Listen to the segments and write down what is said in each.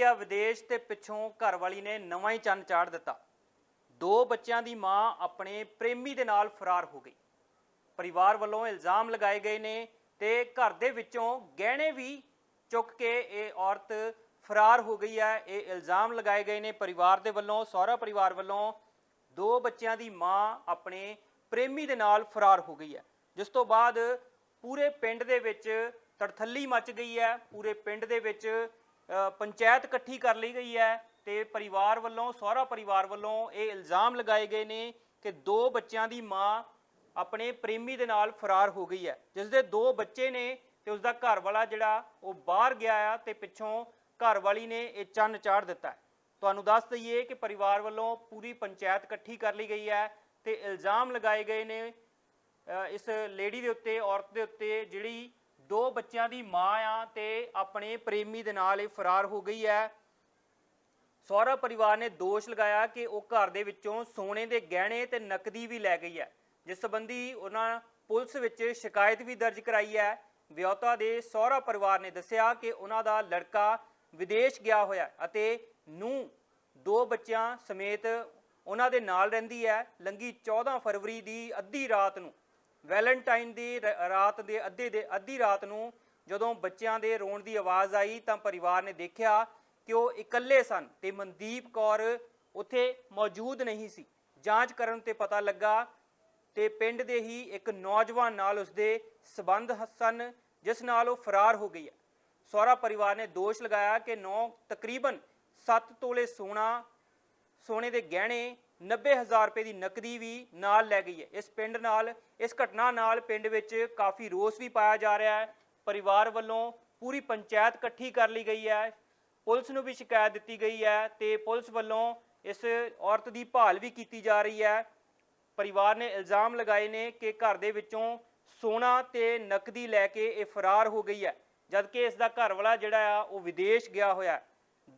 ਗਿਆ, ਵਿਦੇਸ਼ ਤੇ ਪਿੱਛੋਂ ਘਰਵਾਲੀ ਨੇ ਨਵਾਂ ਹੀ ਚੰਨ ਚਾੜ ਦਿੱਤਾ। ਦੋ ਬੱਚਿਆਂ ਦੀ ਮਾਂ ਆਪਣੇ ਪ੍ਰੇਮੀ ਦੇ ਨਾਲ ਫਰਾਰ ਹੋ ਗਈ। ਪਰਿਵਾਰ ਵੱਲੋਂ ਇਲਜ਼ਾਮ ਲਗਾਏ ਗਏ ਨੇ ਤੇ ਘਰ ਦੇ ਵਿੱਚੋਂ ਗਹਿਣੇ ਵੀ ਚੁੱਕ ਕੇ ਇਹ ਔਰਤ ਫਰਾਰ ਹੋ ਗਈ ਹੈ। ਇਹ ਇਲਜ਼ਾਮ ਲਗਾਏ ਗਏ ਨੇ ਪਰਿਵਾਰ ਦੇ ਵੱਲੋਂ, ਸਹੁਰਾ ਪਰਿਵਾਰ ਵੱਲੋਂ। ਦੋ ਬੱਚਿਆਂ ਦੀ ਮਾਂ ਆਪਣੇ ਪ੍ਰੇਮੀ ਦੇ ਨਾਲ ਫਰਾਰ ਹੋ ਗਈ ਹੈ। ਜਿਸ ਤੋਂ ਬਾਅਦ ਪੂਰੇ ਪਿੰਡ ਦੇ ਵਿੱਚ ਤੜਥੱਲੀ ਮਚ ਗਈ ਹੈ। ਪੂਰੇ ਪਿੰਡ ਦੇ ਵਿੱਚ ਪੰਚਾਇਤ ਇਕੱਠੀ ਕਰ ਲਈ ਗਈ ਹੈ ਤੇ ਪਰਿਵਾਰ ਵੱਲੋਂ ਸਹੁਰਾ ਪਰਿਵਾਰ ਵੱਲੋਂ ਇਹ ਇਲਜ਼ਾਮ ਲਗਾਏ ਗਏ ਨੇ ਕਿ ਦੋ ਬੱਚਿਆਂ ਦੀ ਮਾਂ ਆਪਣੇ ਪ੍ਰੇਮੀ ਦੇ ਨਾਲ ਫਰਾਰ ਹੋ ਗਈ ਹੈ। ਜਿਸ ਦੇ ਦੋ ਬੱਚੇ ਨੇ ਤੇ ਉਸ ਦਾ ਘਰ ਵਾਲਾ ਜਿਹੜਾ, ਉਹ ਬਾਹਰ ਗਿਆ ਆ ਤੇ ਪਿੱਛੋਂ ਘਰ ਵਾਲੀ ਨੇ ਇਹ ਚੰਨ ਚਾੜ ਦਿੱਤਾ ਤੁਹਾਨੂੰ ਦੱਸ ਦਈਏ ਕਿ ਪਰਿਵਾਰ ਵੱਲੋਂ ਪੂਰੀ ਪੰਚਾਇਤ ਇਕੱਠੀ ਕਰ ਲਈ ਗਈ ਹੈ ਤੇ ਇਲਜ਼ਾਮ ਲਗਾਏ ਗਏ ਨੇ ਇਸ ਲੇਡੀ ਦੇ ਉੱਤੇ, ਔਰਤ ਦੇ ਉੱਤੇ ਜਿਹੜੀ ਦੋ ਬੱਚਿਆਂ ਦੀ ਮਾਂ ਆ ਤੇ ਆਪਣੇ ਪ੍ਰੇਮੀ ਦੇ ਨਾਲ ਇਹ ਫਰਾਰ ਹੋ ਗਈ ਹੈ। ਸਹੁਰਾ ਪਰਿਵਾਰ ਨੇ ਦੋਸ਼ ਲਗਾਇਆ ਕਿ ਉਹ ਘਰ ਦੇ ਵਿੱਚੋਂ ਸੋਨੇ ਦੇ ਗਹਿਣੇ ਤੇ ਨਕਦੀ ਵੀ ਲੈ ਗਈ ਹੈ। ਜਿਸ ਸੰਬੰਧੀ ਉਹਨਾਂ ਪੁਲਿਸ ਵਿੱਚ ਸ਼ਿਕਾਇਤ ਵੀ ਦਰਜ ਕਰਾਈ ਹੈ। ਵਿਆਹੁਤਾ ਦੇ ਸਹੁਰਾ ਪਰਿਵਾਰ ਨੇ ਦੱਸਿਆ ਕਿ ਉਹਨਾਂ ਦਾ ਲੜਕਾ ਵਿਦੇਸ਼ ਗਿਆ ਹੋਇਆ ਅਤੇ ਨੂੰ ਦੋ ਬੱਚਿਆਂ ਸਮੇਤ ਉਹਨਾਂ ਦੇ ਨਾਲ ਰਹਿੰਦੀ ਹੈ। ਲੰਗੀ 14 ਫਰਵਰੀ ਦੀ ਅੱਧੀ ਰਾਤ ਨੂੰ ਵੈਲੈਂਟਾਈਨ ਦੀ ਰਾਤ ਦੇ ਅੱਧੇ ਦੇ, ਅੱਧੀ ਰਾਤ ਨੂੰ ਜਦੋਂ ਬੱਚਿਆਂ ਦੇ ਰੋਣ ਦੀ ਆਵਾਜ਼ ਆਈ ਤਾਂ ਪਰਿਵਾਰ ਨੇ ਦੇਖਿਆ ਕਿ ਉਹ ਇਕੱਲੇ ਸਨ ਤੇ ਮਨਦੀਪ ਕੌਰ ਉੱਥੇ ਮੌਜੂਦ ਨਹੀਂ ਸੀ। ਜਾਂਚ ਕਰਨ ਤੇ ਪਤਾ ਲੱਗਾ ਤੇ ਪਿੰਡ ਦੇ ਹੀ ਇੱਕ ਨੌਜਵਾਨ ਨਾਲ ਉਸਦੇ ਸਬੰਧ ਸਨ, ਜਿਸ ਨਾਲ ਉਹ ਫਰਾਰ ਹੋ ਗਈ ਹੈ। ਸਹੁਰਾ ਪਰਿਵਾਰ ਨੇ ਦੋਸ਼ ਲਗਾਇਆ ਕਿ ਨੌ ਤਕਰੀਬਨ 7 ਤੋਲੇ ਸੋਨਾ, ਸੋਨੇ ਦੇ ਗਹਿਣੇ 90000 ਰੁਪਏ ਦੀ ਨਕਦੀ ਵੀ ਨਾਲ ਲੈ ਗਈ ਹੈ। ਇਸ ਪਿੰਡ ਨਾਲ, ਇਸ ਘਟਨਾ ਨਾਲ ਪਿੰਡ ਵਿੱਚ ਕਾਫੀ ਰੋਸ ਵੀ ਪਾਇਆ ਜਾ ਰਿਹਾ ਹੈ। ਪਰਿਵਾਰ ਵੱਲੋਂ ਪੂਰੀ ਪੰਚਾਇਤ ਇਕੱਠੀ ਕਰ ਲਈ ਗਈ ਹੈ। ਪੁਲਿਸ ਨੂੰ ਵੀ ਸ਼ਿਕਾਇਤ ਦਿੱਤੀ ਗਈ ਹੈ ਤੇ ਪੁਲਿਸ ਵੱਲੋਂ ਇਸ ਔਰਤ ਦੀ ਭਾਲ ਵੀ ਕੀਤੀ ਜਾ ਰਹੀ ਹੈ। ਪਰਿਵਾਰ ਨੇ ਇਲਜ਼ਾਮ ਲਗਾਏ ਨੇ ਕਿ ਘਰ ਦੇ ਵਿੱਚੋਂ ਸੋਨਾ ਤੇ ਨਕਦੀ ਲੈ ਕੇ ਇਹ ਫਰਾਰ ਹੋ ਗਈ ਹੈ, ਜਦਕਿ ਇਸ ਦਾ ਘਰ ਵਾਲਾ ਜਿਹੜਾ ਆ, ਉਹ ਵਿਦੇਸ਼ ਗਿਆ ਹੋਇਆ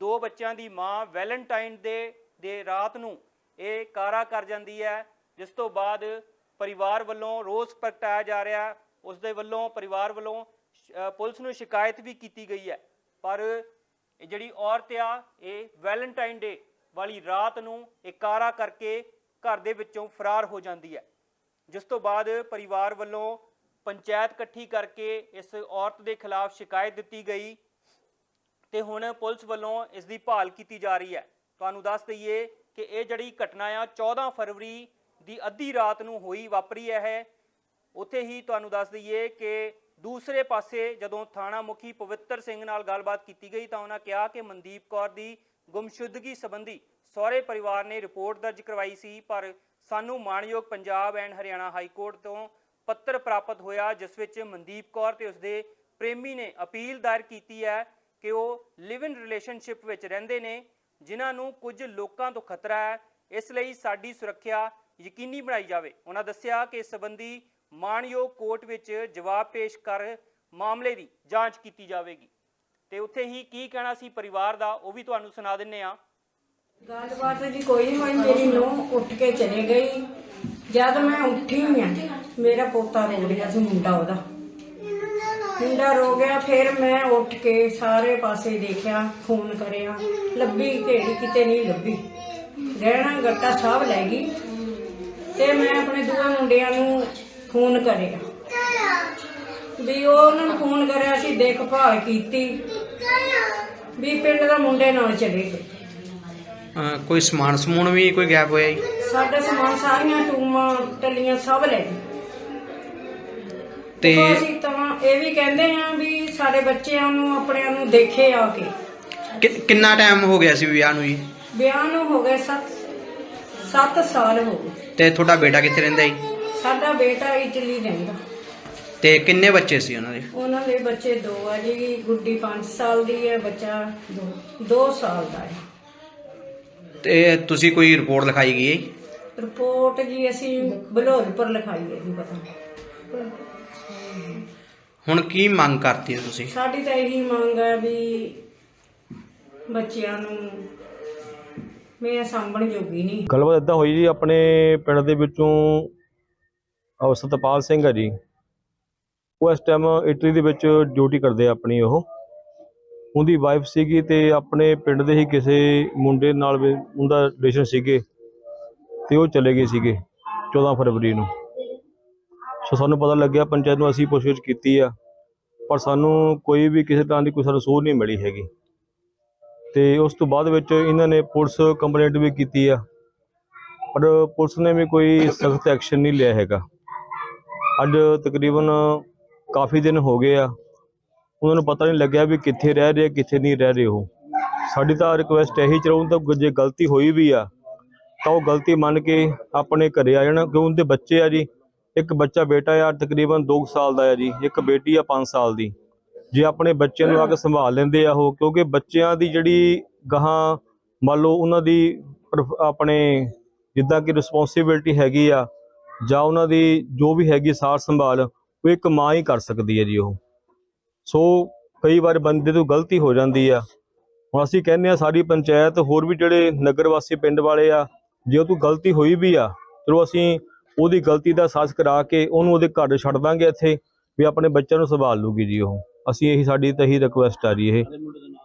ਦੋ ਬੱਚਿਆਂ ਦੀ ਮਾਂ ਵੈਲੈਂਟਾਈਨ ਦੇ ਦੇ ਰਾਤ ਨੂੰ ਇਹ ਕਾਰਾ ਕਰ ਜਾਂਦੀ ਹੈ, ਜਿਸ ਤੋਂ ਬਾਅਦ ਪਰਿਵਾਰ ਵੱਲੋਂ ਰੋਸ ਪ੍ਰਗਟਾਇਆ ਜਾ ਰਿਹਾ ਹੈ ਉਸ ਦੇ ਵੱਲੋਂ ਪਰਿਵਾਰ ਵੱਲੋਂ ਪੁਲਿਸ ਨੂੰ ਸ਼ਿਕਾਇਤ ਵੀ ਕੀਤੀ ਗਈ ਹੈ। ਪਰ ਜਿਹੜੀ ਔਰਤ ਆ, ਇਹ ਵੈਲੈਂਟਾਈਨ ਡੇ ਵਾਲੀ ਰਾਤ ਨੂੰ ਇਹ ਕਾਰਾ ਕਰਕੇ ਘਰ ਦੇ ਵਿੱਚੋਂ ਫਰਾਰ ਹੋ ਜਾਂਦੀ ਹੈ। ਜਿਸ ਤੋਂ ਬਾਅਦ ਪਰਿਵਾਰ ਵੱਲੋਂ ਪੰਚਾਇਤ ਇਕੱਠੀ ਕਰਕੇ ਇਸ ਔਰਤ ਦੇ ਖਿਲਾਫ ਸ਼ਿਕਾਇਤ ਦਿੱਤੀ ਗਈ ਤੇ ਹੁਣ ਪੁਲਿਸ ਵੱਲੋਂ ਇਸ ਦੀ ਭਾਲ ਕੀਤੀ ਜਾ ਰਹੀ ਹੈ। ਤੁਹਾਨੂੰ ਦੱਸ ਦਈਏ ਕਿ ਇਹ ਜਿਹੜੀ ਘਟਨਾ ਆ 14 ਫਰਵਰੀ ਦੀ ਅੱਧੀ ਰਾਤ ਨੂੰ ਹੋਈ ਵਾਪਰੀ ਹੈ ਉੱਥੇ ਹੀ ਤੁਹਾਨੂੰ ਦੱਸ ਦਈਏ ਕਿ ਦੂਸਰੇ ਪਾਸੇ ਜਦੋਂ ਥਾਣਾ ਮੁਖੀ ਪਵਿੱਤਰ ਸਿੰਘ ਨਾਲ ਗੱਲਬਾਤ ਕੀਤੀ ਗਈ ਤਾਂ ਉਹਨਾਂ ਕਿਹਾ ਕਿ ਮਨਦੀਪ ਕੌਰ ਦੀ ਗੁੰਮਸ਼ੁਦਗੀ ਸੰਬੰਧੀ ਸਹੁਰੇ ਪਰਿਵਾਰ ਨੇ ਰਿਪੋਰਟ ਦਰਜ ਕਰਵਾਈ ਸੀ, ਪਰ ਸਾਨੂੰ ਮਾਣਯੋਗ Punjab and Haryana high court ਤੋਂ ਪੱਤਰ ਪ੍ਰਾਪਤ ਹੋਇਆ, ਜਿਸ ਵਿੱਚ ਮਨਦੀਪ ਕੌਰ ਤੇ ਉਸਦੇ ਪ੍ਰੇਮੀ ਨੇ ਅਪੀਲ ਦਾਇਰ ਕੀਤੀ ਹੈ ਕਿ ਉਹ ਲਿਵ ਇਨ ਰਿਲੇਸ਼ਨਸ਼ਿਪ ਵਿੱਚ ਰਹਿੰਦੇ ਨੇ। ਜਿਨ੍ਹਾਂ ਨੂੰ ਕੁਝ ਲੋਕਾਂ ਤੋਂ ਖਤਰਾ ਹੈ, ਇਸ ਲਈ ਸਾਡੀ ਸੁਰੱਖਿਆ ਯਕੀਨੀ ਬਣਾਈ ਜਾਵੇ। ਉਹਨਾਂ ਦੱਸਿਆ ਕਿ ਇਸ ਸੰਬੰਧੀ ਮਾਣਯੋਗ ਕੋਰਟ ਵਿੱਚ ਜਵਾਬ ਪੇਸ਼ ਕਰ ਮਾਮਲੇ ਦੀ ਜਾਂਚ ਕੀਤੀ ਜਾਵੇਗੀ। ਤੇ ਉੱਥੇ ਹੀ ਕੀ ਕਹਿਣਾ ਸੀ ਪਰਿਵਾਰ ਦਾ, ਉਹ ਵੀ ਤੁਹਾਨੂੰ ਸੁਣਾ ਦਿੰਨੇ ਆ ਗੱਲਬਾਤ ਜੀ ਕੋਈ ਨਹੀਂ ਹੋਈ, ਮੇਰੀ ਨੂੰਹ ਉੱਠ ਕੇ ਚਲੇ ਗਈ। ਜਦ ਮੈਂ ਉੱਠੀ ਆ ਮੇਰਾ ਪੋਤਾ ਰੋ ਰਿਹਾ ਸੀ, ਮੁੰਡਾ ਉਹਦਾ। ਮੁੰਡਾ ਰੋ ਗਿਆ ਫਿਰ ਮੈਂ ਉੱਠ ਕੇ ਸਾਰੇ ਪਾਸੇ ਦੇਖਿਆ ਫੋਨ ਕਰਿਆ। ਲੱਭੀ ਢੇੜੀ ਕਿਤੇ ਨਹੀਂ ਲੱਭੀ। ਗਹਿਣਾ ਗੱਟਾ ਸਭ ਲੈ ਗਈ ਤੇ ਮੈਂ ਆਪਣੇ ਦੂਏ ਮੁੰਡਿਆਂ ਨੂੰ ਫੋਨ ਕਰਿਆ। ਵੀ ਉਹ ਉਹਨਾਂ ਨੂੰ ਫੋਨ ਕਰਿਆ ਸੀ ਦੇਖਭਾਲ ਕੀਤੀ। ਵੀ ਪਿੰਡ ਦਾ ਮੁੰਡੇ ਨਾਲ ਚਲੇ ਗਏ। ਅਹ ਕੋਈ ਸਮਾਨ ਸਮੂਨ ਵੀ ਕੋਈ ਗੈਪ ਹੋਇਆ ਜੀ? ਸਾਡਾ ਸਮਾਨ ਸਾਰੀਆਂ ਟੂਮਾਂ ਟੱਲੀਆਂ ਸਭ ਲੈ ਗਏ। ਤੇ ਤੇ ਅਸੀਂ ਤਾਂ ਇਹ ਵੀ ਕਹਿੰਦੇ ਆ ਵੀ ਸਾਡੇ ਬੱਚਿਆਂ ਨੂੰ ਆਪਣਿਆਂ ਨੂੰ ਦੇਖੇ ਆ ਕੇ। ਕਿ- ਕਿੰਨਾ ਟਾਈਮ ਹੋ ਗਿਆ ਸੀ ਵਿਆਹ ਨੂੰ ਜੀ? ਵਿਆਹ ਨੂੰ ਹੋ ਗਏ 7 7 ਸਾਲ ਹੋ ਗਏ। ਤੇ ਤੁਹਾਡਾ ਬੇਟਾ ਕਿੱਥੇ ਰਹਿੰਦਾ ਜੀ? ਸਾਡਾ ਬੇਟਾ ਇਟਲੀ ਰਹਿੰਦਾ। ਤੇ ਕਿੰਨੇ ਬੱਚੇ ਸੀ ਉਹਨਾਂ ਦੇ? ਉਹਨਾਂ ਦੇ ਬੱਚੇ ਦੋ ਆ ਜੀ ਗੁੱਡੀ 5 ਸਾਲ ਦੀ ਹੈ ਬੱਚਾ 2 2 ਸਾਲ ਦਾ ਹੈ। ਤੇ ਤੁਸੀਂ ਕੋਈ ਰਿਪੋਰਟ ਲਿਖਾਈ ਗਈ ਹੈ ਜੀ? ਰਿਪੋਰਟ ਜੀ ਅਸੀਂ ਬਲੋਲਪੁਰ ਲਿਖਾਈ ਹੈ ਜੀ ਪਤਾ ਹੁਣ ਕੀ ਮੰਗ ਕਰਤੀ ਹੋ ਤੁਸੀਂ? ਸਾਡੀ ਤਾਂ ਇਹੀ ਮੰਗ ਹੈ ਵੀ ਬੱਚਿਆਂ ਨੂੰ ਮੈਂ ਸਾਂਭਣ ਜੋਗੀ ਨਹੀਂ। ਗੱਲਬਾਤ ਇਦਾਂ ਹੋਈ ਜੀ ਆਪਣੇ ਪਿੰਡ ਦੇ ਵਿੱਚੋਂ ਅਹ ਸਤਪਾਲ ਸਿੰਘ ਹੈ ਜੀ। ਉਹ ਇਸ ਟਾਈਮ ਇਟਲੀ ਦੇ ਵਿੱਚ ਡਿਊਟੀ ਕਰਦੇ ਆ ਆਪਣੀ ਉਹ। ਉਹਦੀ ਵਾਈਫ ਸੀਗੀ ਤੇ ਆਪਣੇ ਪਿੰਡ ਦੇ ਹੀ ਕਿਸੇ ਮੁੰਡੇ ਨਾਲ ਵੀ ਉਹਦਾ ਰਿਲੇਸ਼ਨ ਸੀਗੇ ਤੇ ਉਹ ਚਲੇ ਗਏ ਸੀਗੇ 14 ਫਰਵਰੀ ਨੂੰ। ਸੋ ਸਾਨੂੰ ਪਤਾ ਲੱਗਿਆ ਪੰਚਾਇਤ ਨੂੰ ਅਸੀਂ ਪੁੱਛਗਿੱਛ ਕੀਤੀ ਆ, ਪਰ ਸਾਨੂੰ ਕੋਈ ਵੀ ਕਿਸੇ ਤਰ੍ਹਾਂ ਦੀ ਕੋਈ ਸਾਨੂੰ ਸੂਹ ਨਹੀਂ ਮਿਲੀ ਹੈਗੀ। ਤੇ ਉਸ ਤੋਂ ਬਾਅਦ ਵਿੱਚ ਇਹਨਾਂ ਨੇ ਪੁਲਿਸ ਕੰਪਲੇਂਟ ਵੀ ਕੀਤੀ ਆ, ਪਰ ਪੁਲਿਸ ਨੇ ਵੀ ਕੋਈ ਸਖਤ ਐਕਸ਼ਨ ਨਹੀਂ ਲਿਆ ਹੈਗਾ। ਅੱਜ ਤਕਰੀਬਨ ਕਾਫੀ ਦਿਨ ਹੋ ਗਏ ਆ, ਉਹਨਾਂ ਨੂੰ ਪਤਾ ਨਹੀਂ ਲੱਗਿਆ ਵੀ ਕਿੱਥੇ ਰਹਿ ਰਹੇ ਕਿੱਥੇ ਨਹੀਂ ਰਹਿ ਰਹੇ ਉਹ। ਸਾਡੀ ਤਾਂ ਰਿਕੁਐਸਟ ਇਹੀ ਚਲਾਉਣ ਤਾਂ ਜੇ ਗਲਤੀ ਹੋਈ ਵੀ ਆ, ਤਾਂ ਉਹ ਗਲਤੀ ਮੰਨ ਕੇ ਆਪਣੇ ਘਰੇ ਆ ਜਾਣ ਕਿਉਂ ਉਹਦੇ ਬੱਚੇ ਆ ਜੀ ਇੱਕ ਬੱਚਾ ਬੇਟਾ ਆ, ਤਕਰੀਬਨ 2 ਸਾਲ ਦਾ ਆ ਜੀ, ਇੱਕ ਬੇਟੀ ਆ 5 ਸਾਲ ਦੀ। ਜੇ ਆਪਣੇ ਬੱਚਿਆਂ ਨੂੰ ਆ ਕੇ ਸੰਭਾਲ ਲੈਂਦੇ ਆ ਉਹ, ਕਿਉਂਕਿ ਬੱਚਿਆਂ ਦੀ ਜਿਹੜੀ ਗਾਹਾਂ, ਮੰਨ ਲਓ ਉਹਨਾਂ ਦੀ ਪ੍ਰਫ- ਆਪਣੇ ਜਿੱਦਾਂ ਕਿ ਰਿਸਪੌਂਸਿਬਿਲਟੀ ਹੈਗੀ ਆ, ਜਾਂ ਉਹਨਾਂ ਦੀ ਜੋ ਵੀ ਹੈਗੀ ਸਾਰ ਸੰਭਾਲ, ਉਹ ਇੱਕ ਮਾਂ ਹੀ ਕਰ ਸਕਦੀ ਹੈ ਜੀ ਉਹ। ਸੋ ਕਈ ਵਾਰ ਬੰਦੇ ਤੋਂ ਗਲਤੀ ਹੋ ਜਾਂਦੀ ਆ। ਹੁਣ ਅਸੀਂ ਕਹਿੰਦੇ ਆ ਸਾਡੀ ਪੰਚਾਇਤ ਹੋਰ ਵੀ ਜਿਹੜੇ ਨਗਰ ਵਾਸੀ ਪਿੰਡ ਵਾਲੇ ਆ, ਜੇ ਉਹ ਤੋਂ ਗਲਤੀ ਹੋਈ ਵੀ ਆ, ਚਲੋ ਅਸੀਂ ਉਹਦੀ ਗਲਤੀ ਦਾ ਅਹਿਸਾਸ ਕਰਾ ਕੇ ਉਹਨੂੰ ਉਹਦੇ ਘਰ ਛੱਡ ਦਾਂਗੇ ਇੱਥੇ, ਵੀ ਆਪਣੇ ਬੱਚਿਆਂ ਨੂੰ ਸੰਭਾਲ ਲੂਗੀ ਜੀ ਉਹ। ਅਸੀਂ ਇਹੀ ਸਾਡੀ ਤਾਂ ਇਹੀ ਰਿਕੁਐਸਟ ਆ ਜੀ ਇਹ।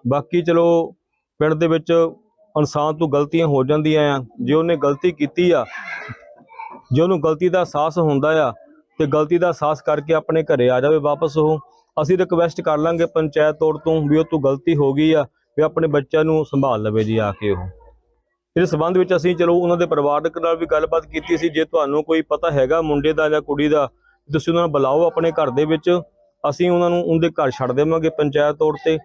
ਬਾਕੀ ਚਲੋ, ਪਿੰਡ ਦੇ ਵਿੱਚ ਇਨਸਾਨ ਤੋਂ ਗਲਤੀਆਂ ਹੋ ਜਾਂਦੀਆਂ ਆ। ਜੇ ਉਹਨੇ ਗਲਤੀ ਕੀਤੀ ਆ, ਜੇ ਉਹਨੂੰ ਗਲਤੀ ਦਾ ਅਹਿਸਾਸ ਹੁੰਦਾ ਆ, ਤੇ ਗਲਤੀ ਦਾ ਅਹਿਸਾਸ ਕਰਕੇ ਆਪਣੇ ਘਰੇ ਆ ਜਾਵੇ ਵਾਪਸ ਉਹ। ਅਸੀਂ ਰਿਕਵੈਸਟ ਕਰ ਲਾਂਗੇ ਪੰਚਾਇਤ ਤੌਰ ਤੋਂ ਵੀ ਉਹ ਤੋਂ ਗਲਤੀ ਹੋ ਗਈ ਆ, ਵੀ ਆਪਣੇ ਬੱਚਿਆਂ ਨੂੰ ਸੰਭਾਲ ਲਵੇ ਜੀ ਆ ਕੇ ਉਹ। ਇਸ ਸਬੰਧ ਵਿੱਚ ਅਸੀਂ ਚਲੋ ਉਹਨਾਂ ਦੇ ਪਰਿਵਾਰਕ ਨਾਲ ਵੀ ਗੱਲਬਾਤ ਕੀਤੀ ਸੀ, ਜੇ ਤੁਹਾਨੂੰ ਕੋਈ ਪਤਾ ਹੈਗਾ ਮੁੰਡੇ ਦਾ ਜਾਂ ਕੁੜੀ ਦਾ, ਤੁਸੀਂ ਉਹਨਾਂ ਨੂੰ ਬੁਲਾਓ ਆਪਣੇ ਘਰ ਦੇ ਵਿੱਚ, ਅਸੀਂ ਉਹਨਾਂ ਨੂੰ ਉਹਦੇ ਘਰ ਛੱਡ ਦੇਵਾਂਗੇ ਪੰਚਾਇਤ ਤੌਰ ਤੇ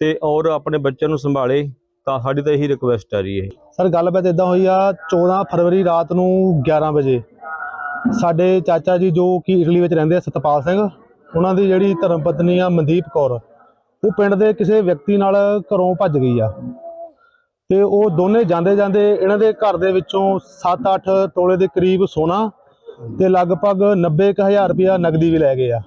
ਤੇ ਔਰ ਆਪਣੇ ਬੱਚਿਆਂ ਨੂੰ ਸੰਭਾਲੇ, ਤਾਂ ਸਾਡੀ ਤਾਂ ਇਹੀ ਰਿਕੁਐਸਟ ਆ ਜੀ ਹੈ ਸਰ, ਗੱਲਬਾਤ ਇਦਾਂ ਹੋਈ ਆ 14 ਫਰਵਰੀ ਰਾਤ ਨੂੰ 11 ਵਜੇ, ਸਾਡੇ ਚਾਚਾ ਜੀ ਜੋ ਕਿ ਇਟਲੀ ਵਿੱਚ ਰਹਿੰਦੇ ਆ, ਸਤਪਾਲ ਸਿੰਘ, ਉਹਨਾਂ ਦੀ ਜਿਹੜੀ ਧਰਮ ਪਤਨੀ ਆ ਮਨਦੀਪ ਕੌਰ, ਉਹ ਪਿੰਡ ਦੇ ਕਿਸੇ ਵਿਅਕਤੀ ਨਾਲ ਘਰੋਂ ਭੱਜ ਗਈ ਆ। ਤੇ ਉਹ ਦੋਨੇ ਜਾਂਦੇ ਜਾਂਦੇ ਇਹਨਾਂ ਦੇ ਘਰ ਦੇ ਵਿੱਚੋਂ 7-8 ਤੋਲੇ ਦੇ ਕਰੀਬ ਸੋਨਾ ਤੇ ਲਗਭਗ 90000 ਰੁਪਇਆ ਨਗਦੀ ਵੀ ਲੈ ਗਏ ਆ।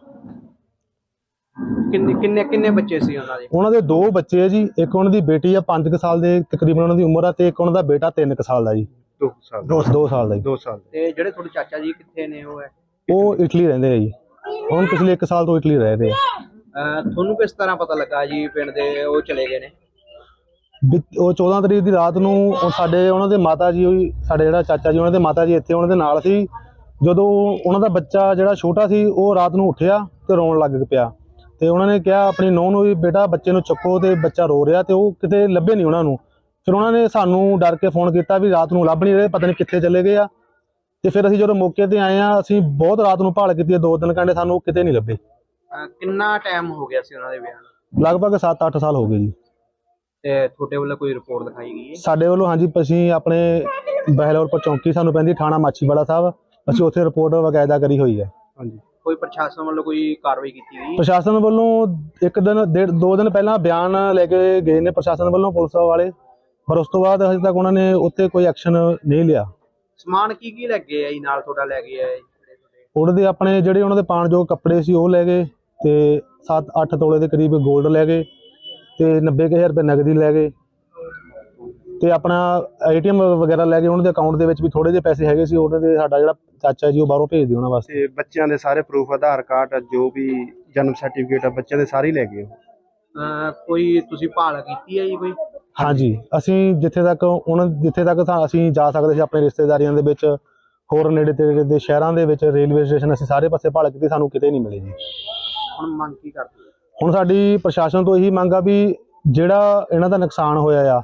ਕਿੰਨੇ ਕਿੰਨੇ ਕਿੰਨੇ ਬੱਚੇ ਸੀ ਉਹਨਾਂ ਦੇ? ਉਹਨਾਂ ਦੇ ਦੋ ਬੱਚੇ ਆ ਜੀ ਇੱਕ ਉਹਨਾਂ ਦੀ ਬੇਟੀ ਆ 5 ਸਾਲ ਦੇ ਤਕਰੀਬਨ ਉਹਨਾਂ ਦੀ ਉਮਰ ਆ ਤੇ ਇੱਕ ਉਹਨਾਂ ਦਾ ਬੇਟਾ 3 ਸਾਲ ਦਾ ਜੀ। 2 ਸਾਲ 2 ਸਾਲ ਦਾ ਜੀ। 2 ਸਾਲ ਤੇ ਜਿਹੜੇ ਤੁਹਾਡੇ ਚਾਚਾ ਜੀ ਕਿੱਥੇ ਨੇ ਉਹ ਹੈ? ਉਹ ਇਟਲੀ ਰਹਿੰਦੇ ਆ ਜੀ। ਹੁਣ ਪਿਛਲੇ 1 ਸਾਲ ਤੋਂ ਇਟਲੀ ਰਹਿ ਰਹੇ ਆ। ਤੁਹਾਨੂੰ ਕਿਸ ਤਰ੍ਹਾਂ ਪਤਾ ਲੱਗਾ ਜੀ ਪਿੰਡ ਦੇ ਉਹ ਚਲੇ ਗਏ ਨੇ? ਉਹ 14 ਤਰੀਕ ਦੀ ਰਾਤ ਨੂੰ ਉਹ ਸਾਡੇ ਉਹਨਾਂ ਦੇ ਮਾਤਾ ਜੀ ਹੋਈ ਸਾਡੇ ਜਿਹੜਾ ਚਾਚਾ ਜੀ ਉਹਨਾਂ ਦੇ ਮਾਤਾ ਜੀ ਇੱਥੇ ਉਹਨਾਂ ਦੇ ਨਾਲ ਸੀ। ਜਦੋਂ ਉਹਨਾਂ ਦਾ ਬੱਚਾ ਜਿਹੜਾ ਛੋਟਾ ਸੀ ਉਹ ਰਾਤ ਨੂੰ ਉੱਠਿਆ ਤੇ ਰੋਣ ਲੱਗ ਪਿਆ। ਤੇ ਉਹਨਾਂ ਨੇ ਕਿਹਾ ਆਪਣੀ ਨੂੰਹ ਨੂੰ ਵੀ ਬੇਟਾ ਬੱਚੇ ਨੂੰ ਚੱਕੋ ਤੇ ਬੱਚਾ ਰੋ ਰਿਹਾ ਤੇ ਉਹ ਕਿਤੇ ਲੱਭੇ ਨਹੀਂ ਉਹਨਾਂ ਨੂੰ। ਫਿਰ ਉਹਨਾਂ ਨੇ ਸਾਨੂੰ ਡਰ ਕੇ ਫੋਨ ਕੀਤਾ ਵੀ ਰਾਤ ਨੂੰ ਲੱਭ ਨਹੀਂ ਰਹੇ ਪਤਾ ਨਹੀਂ ਕਿੱਥੇ ਚਲੇ ਗਏ ਆ। ਤੇ ਫਿਰ ਅਸੀਂ ਜਦੋਂ ਮੌਕੇ ਤੇ ਆਏ ਆ ਅਸੀਂ ਬਹੁਤ ਰਾਤ ਨੂੰ ਭਾਲ ਕੀਤੀ ਦੋ ਤਿੰਨ ਘੰਟੇ ਸਾਨੂੰ ਕਿਤੇ ਨਹੀਂ ਲੱਭੇ। ਕਿੰਨਾ ਟਾਈਮ ਹੋ ਗਿਆ ਸੀ ਉਹਨਾਂ ਦੇ ਵਿਆਹ ਨੂੰ? ਲਗਭਗ 7-8 ਸਾਲ ਹੋ ਗਏ ਜੀ। ਤੁਹਾਡੇ ਵੱਲੋਂ ਕੋਈ ਰਿਪੋਰਟ ਲਿਖਾਈ ਗਈ ਹੈ? ਸਾਡੇ ਵੱਲੋਂ ਹਾਂਜੀ ਅਸੀਂ ਆਪਣੇ ਬਹਿਲੌਰਪੁਰ ਚੌਂਕੀ ਸਾਨੂੰ ਪੈਂਦੀ ਥਾਣਾ ਮਾਛੀਵਾੜਾ ਸਾਹਿਬ। ਅਸੀਂ ਉੱਥੇ ਰਿਪੋਰਟ ਵਕਾਇਦਾ ਕਰੀ ਹੋਈ ਹੈ। ਹਾਂਜੀ। ਕੋਈ ਪ੍ਰਸ਼ਾਸਨ ਵੱਲੋਂ ਕੋਈ ਕਾਰਵਾਈ ਕੀਤੀ ਗਈ ਪ੍ਰਸ਼ਾਸਨ ਵੱਲੋਂ ਇੱਕ ਦਿਨ ਡੇਢ ਦੋ ਦਿਨ ਪਹਿਲਾਂ ਬਿਆਨ ਲੈ ਕੇ ਗਏ ਨੇ ਪ੍ਰਸ਼ਾਸਨ ਵੱਲੋਂ ਪੁਲਿਸ ਵਾਲੇ। ਪਰ ਉਸ ਤੋਂ ਬਾਅਦ ਹਜੇ ਤੱਕ ਉਹਨਾਂ ਨੇ ਉੱਤੇ ਕੋਈ ਐਕਸ਼ਨ ਨਹੀਂ ਲਿਆ। ਸਮਾਨ ਕੀ ਕੀ ਲੈ ਗਏ ਆ ਜੀ? ਨਾਲ ਤੁਹਾਡਾ ਲੈ ਗਏ ਆ ਉਹਨਾਂ ਦੇ ਆਪਣੇ ਜਿਹੜੇ ਉਹਨਾਂ ਦੇ ਪਾਣਯੋਗ ਕੱਪੜੇ ਸੀ ਉਹ ਲੈ ਗਏ ਤੇ 7-8 ਤੋਲੇ ਦੇ ਕਰੀਬ 골ਡ ਲੈ ਗਏ। ਤੇ 90000 ਰੁਪਏ ਨਗਦੀ ਲੈ ਗਏ। ਤੇ ਆਪਣਾ ਏਟੀਐਮ ਵਗੈਰਾ ਲੈ ਗਏ। ਉਹਨਾਂ ਦੇ ਅਕਾਊਂਟ ਦੇ ਵਿੱਚ ਵੀ ਥੋੜੇ ਜਿਹੇ ਪੈਸੇ ਹੈਗੇ ਸੀ। ਉਹਨਾਂ ਦੇ ਸਾਡਾ ਜਿਹੜਾ ਚਾਚਾ ਜੀ ਉਹ ਬਾਹਰੋਂ ਭੇਜਦੇ ਉਹਨਾਂ ਵਾਸਤੇ। ਤੇ ਬੱਚਿਆਂ ਦੇ ਸਾਰੇ ਪ੍ਰੂਫ ਆਧਾਰ ਕਾਰਡ ਜੋ ਵੀ ਜਨਮ ਸਰਟੀਫਿਕੇਟ ਆ ਬੱਚਿਆਂ ਦੇ ਸਾਰੇ ਹੀ ਲੈ ਗਏ ਉਹ। ਅਹ ਕੋਈ ਤੁਸੀਂ ਭਾਲ ਕੀਤੀ ਹੈ ਜੀ ਕੋਈ? ਹਾਂਜੀ। ਅਸੀਂ ਜਿੱਥੇ ਤੱਕ ਉਹਨਾਂ ਜਿੱਥੇ ਤੱਕ ਤਾਂ ਅਸੀਂ ਜਾ ਸਕਦੇ ਸੀ ਆਪਣੇ ਰਿਸ਼ਤੇਦਾਰੀਆਂ ਦੇ ਵਿੱਚ ਹੋਰ ਨੇੜੇ ਤੇੜੇ ਦੇ ਸ਼ਹਿਰਾਂ ਦੇ ਵਿੱਚ ਰੇਲਵੇ ਸਟੇਸ਼ਨ ਅਸੀਂ ਸਾਰੇ ਪਾਸੇ ਭਾਲ ਕੀਤੀ ਸਾਨੂੰ ਕਿਤੇ ਨਹੀਂ ਮਿਲੇ ਜੀ। ਹੁਣ ਮੰਗ ਕੀ ਕਰਦੇ ਹੋ? ਹੁਣ ਸਾਡੀ ਪ੍ਰਸ਼ਾਸਨ ਤੋਂ ਇਹੀ ਮੰਗ ਆ ਵੀ ਜਿਹੜਾ ਇਹਨਾਂ ਦਾ ਨੁਕਸਾਨ ਹੋਇਆ ਆ,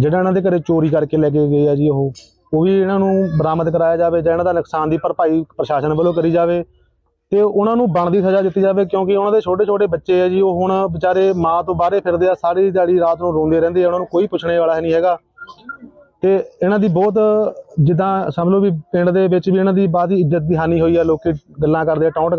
ਜਿਹੜਾ ਇਹਨਾਂ ਦੇ ਘਰੇ ਚੋਰੀ ਕਰਕੇ ਲੈ ਕੇ ਗਏ ਆ ਜੀ ਉਹ ਉਹ ਵੀ ਇਹਨਾਂ ਨੂੰ ਬਰਾਮਦ ਕਰਾਇਆ ਜਾਵੇ ਜਾਂ ਇਹਨਾਂ ਦਾ ਨੁਕਸਾਨ ਦੀ ਭਰਪਾਈ ਪ੍ਰਸ਼ਾਸਨ ਵੱਲੋਂ ਕਰੀ ਜਾਵੇ ਤੇ ਉਹਨਾਂ ਨੂੰ ਬਣਦੀ ਸਜ਼ਾ ਦਿੱਤੀ ਜਾਵੇ ਕਿਉਂਕਿ ਉਹਨਾਂ ਦੇ ਛੋਟੇ ਛੋਟੇ ਬੱਚੇ ਆ ਜੀ, ਉਹ ਹੁਣ ਵਿਚਾਰੇ ਮਾਂ ਤੋਂ ਬਾਹਰੇ ਫਿਰਦੇ ਆ, ਸਾਰੀ ਦਿਹਾੜੀ ਰਾਤ ਨੂੰ ਰੋਂਦੇ ਰਹਿੰਦੇ ਆ, ਉਹਨਾਂ ਨੂੰ ਕੋਈ ਪੁੱਛਣੇ ਵਾਲਾ ਹੈ ਨਹੀਂ ਹੈਗਾ। ਤੇ ਇਹਨਾਂ ਦੀ ਬਹੁਤ ਜਿੱਦਾਂ ਸਮਝ ਲਓ ਵੀ ਪਿੰਡ ਦੇ ਵਿੱਚ ਵੀ ਇਹਨਾਂ ਦੀ ਬਾਦੀ ਇੱਜ਼ਤ ਦੀ ਹਾਨੀ ਹੋਈ ਆ, ਲੋਕੀ ਗੱਲਾਂ ਕਰਦੇ ਆ, ਟੌਂਟ